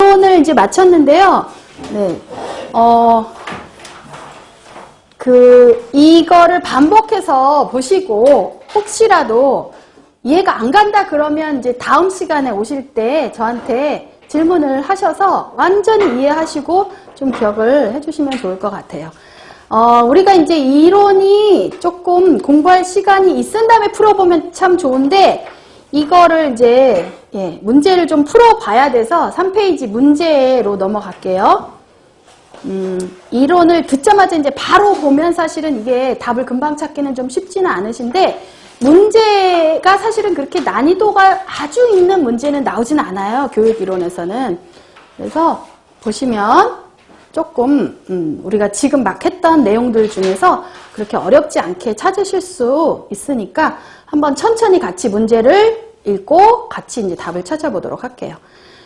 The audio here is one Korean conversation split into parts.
오늘 이제 마쳤는데요. 네. 어, 그, 이거를 반복해서 보시고, 혹시라도 이해가 안 간다 그러면 이제 다음 시간에 오실 때 저한테 질문을 하셔서 완전히 이해하시고 좀 기억을 해주시면 좋을 것 같아요. 어, 우리가 이제 이론이 조금 공부할 시간이 있은 다음에 풀어보면 참 좋은데, 이거를 이제, 예, 문제를 좀 풀어봐야 돼서 3페이지 문제로 넘어갈게요. 음, 이론을 듣자마자 이제 바로 보면 사실은 이게 답을 금방 찾기는 좀 쉽지는 않으신데, 문제가 사실은 그렇게 난이도가 아주 있는 문제는 나오진 않아요. 교육 이론에서는. 그래서 보시면 조금 음, 우리가 지금 막 했던 내용들 중에서 그렇게 어렵지 않게 찾으실 수 있으니까 한번 천천히 같이 문제를 읽고 같이 이제 답을 찾아보도록 할게요.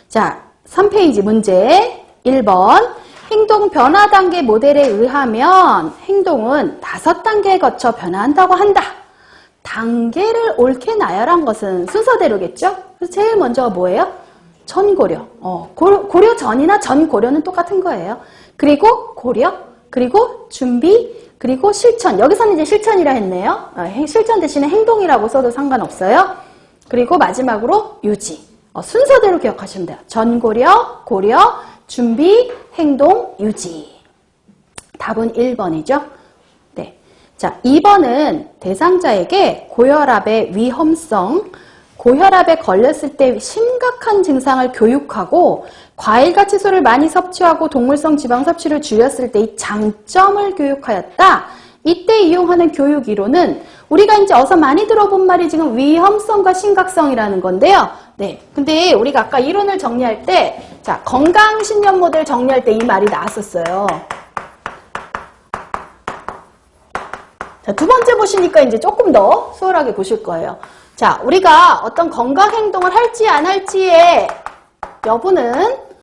자, 3페이지 문제 1번 행동 변화 단계 모델에 의하면 행동은 다섯 단계에 거쳐 변화한다고 한다. 단계를 옳게 나열한 것은 순서대로겠죠? 그래서 제일 먼저 뭐예요? 전고려. 어, 고, 고려 전이나 전고려는 똑같은 거예요. 그리고 고려, 그리고 준비, 그리고 실천. 여기서는 이제 실천이라 했네요. 어, 행- 실천 대신에 행동이라고 써도 상관없어요. 그리고 마지막으로 유지. 어, 순서대로 기억하시면 돼요. 전고려, 고려, 준비, 행동, 유지. 답은 1번이죠. 네. 자, 2번은 대상자에게 고혈압의 위험성, 고혈압에 걸렸을 때 심각한 증상을 교육하고 과일과 채소를 많이 섭취하고 동물성 지방 섭취를 줄였을 때이 장점을 교육하였다. 이때 이용하는 교육 이론은 우리가 이제 어서 많이 들어본 말이 지금 위험성과 심각성이라는 건데요. 네. 근데 우리가 아까 이론을 정리할 때, 자, 건강 신념 모델 정리할 때 이 말이 나왔었어요. 자, 두 번째 보시니까 이제 조금 더 수월하게 보실 거예요. 자, 우리가 어떤 건강 행동을 할지 안 할지의 여부는